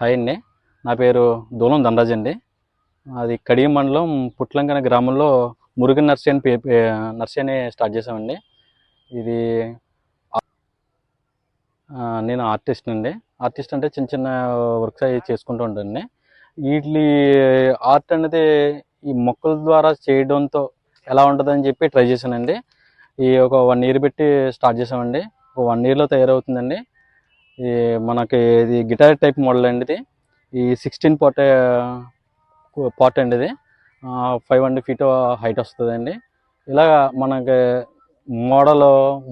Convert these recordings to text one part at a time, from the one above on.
Hi అండి. నా పేరు దూలం ధనరాజ్ అండి. అది కడియం మండలం పుట్లంకన గ్రామంలో మురుగన్ నర్సరీ అని పే నర్సరీ అని స్టార్ట్ చేసామండి ఇది నేను ఆర్టిస్ట్ అండి. ఆర్టిస్ట్ అంటే చిన్న చిన్న వర్క్స్ అవి చేసుకుంటూ ఉంటానండి. వీటి ఆర్ట్ అనేది ఈ మొక్కల ద్వారా చేయడంతో ఎలా ఉంటుందని చెప్పి ట్రై చేశానండి. ఈ ఒక వన్ ఇయర్ పెట్టి స్టార్ట్ చేసామండి ఒక వన్ ఇయర్లో తయారవుతుందండి. ఈ మనకి ఇది గిటార్ టైప్ మోడల్ అండి ఇది. ఈ సిక్స్టీన్ పాట్ పాట్ అండి ఇది. ఫైవ్ హండ్రెడ్ ఫీట్ హైట్ వస్తుందండి. ఇలా మనకి మోడల్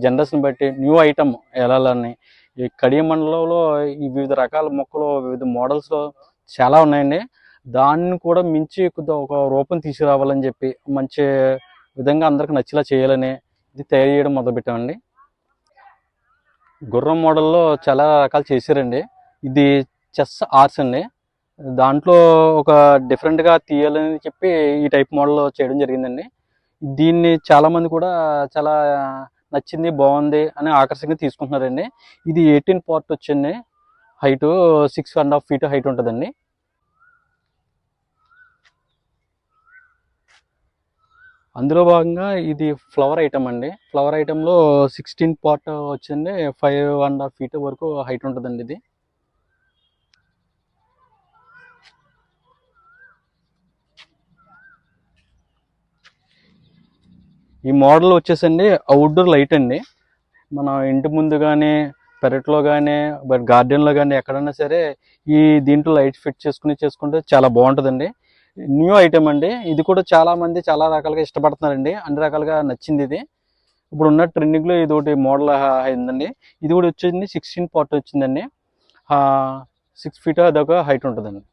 జనరేషన్ బట్టి న్యూ ఐటమ్ వెళ్ళాలని ఈ కడియ మండలంలో ఈ వివిధ రకాల మొక్కలు వివిధ మోడల్స్లో చాలా ఉన్నాయండి. దాన్ని కూడా మించి కొద్దిగా ఒక రూపం తీసుకురావాలని చెప్పి మంచి విధంగా అందరికి నచ్చేలా చేయాలని ఇది తయారు చేయడం మొదలుపెట్టామండి. గుర్రం మోడల్లో చాలా రకాలు చేశారండి. ఇది చెస్ ఆర్ట్స్ అండి. దాంట్లో ఒక డిఫరెంట్గా తీయాలని చెప్పి ఈ టైప్ మోడల్ చేయడం జరిగిందండి. దీన్ని చాలామంది కూడా చాలా నచ్చింది బాగుంది అని ఆకర్షణగా తీసుకుంటున్నారండి. ఇది ఎయిటీన్ పార్ట్ వచ్చింది height six and half feet height ఉంటుందండి. అందులో భాగంగా ఇది ఫ్లవర్ ఐటమ్ అండి. ఫ్లవర్ ఐటెంలో సిక్స్టీన్ పార్ట్ వచ్చింది. ఫైవ్ అండ్ హాఫ్ ఫీట్ వరకు హైట్ ఉంటుందండి ఇది. ఈ మోడల్ వచ్చేసండి అవుట్డోర్ లైట్ అండి. మన ఇంటి ముందు కానీ పెరట్లో కానీ బట్ గార్డెన్లో కానీ ఎక్కడైనా సరే ఈ దీంట్లో లైట్ ఫిట్ చేసుకుని చేసుకుంటే చాలా బాగుంటుందండి. న్యూ ఐటెం అండి. ఇది కూడా చాలా మంది చాలా రకాలుగా ఇష్టపడుతున్నారండి. అన్ని రకాలుగా నచ్చింది ఇది. ఇప్పుడు ఉన్న ట్రెండింగ్లో ఇది ఒకటి మోడల్ అయిందండి. ఇది కూడా వచ్చింది సిక్స్టీన్ పార్ట్ వచ్చిందండి. సిక్స్ ఫీట్ అదొక హైట్ ఉంటుందండి.